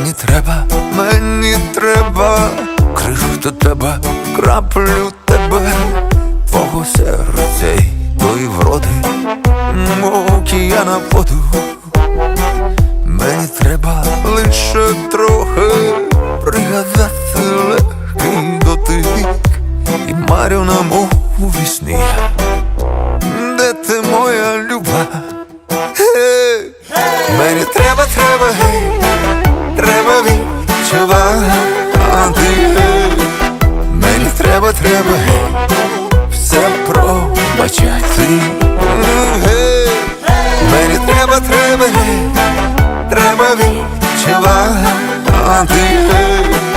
Мені треба, мені треба. Крихту тебе, краплю тебе, твого серця й тої вроди, океана воду. Мені треба. Лише трохи. Пригадати легкий дотик. І марю на мов у вісні. Де ти моя люба? Мені треба, треба відчувати. ти Мені треба, треба, все пробачати. Мені треба, треба, треба відчувати. гей.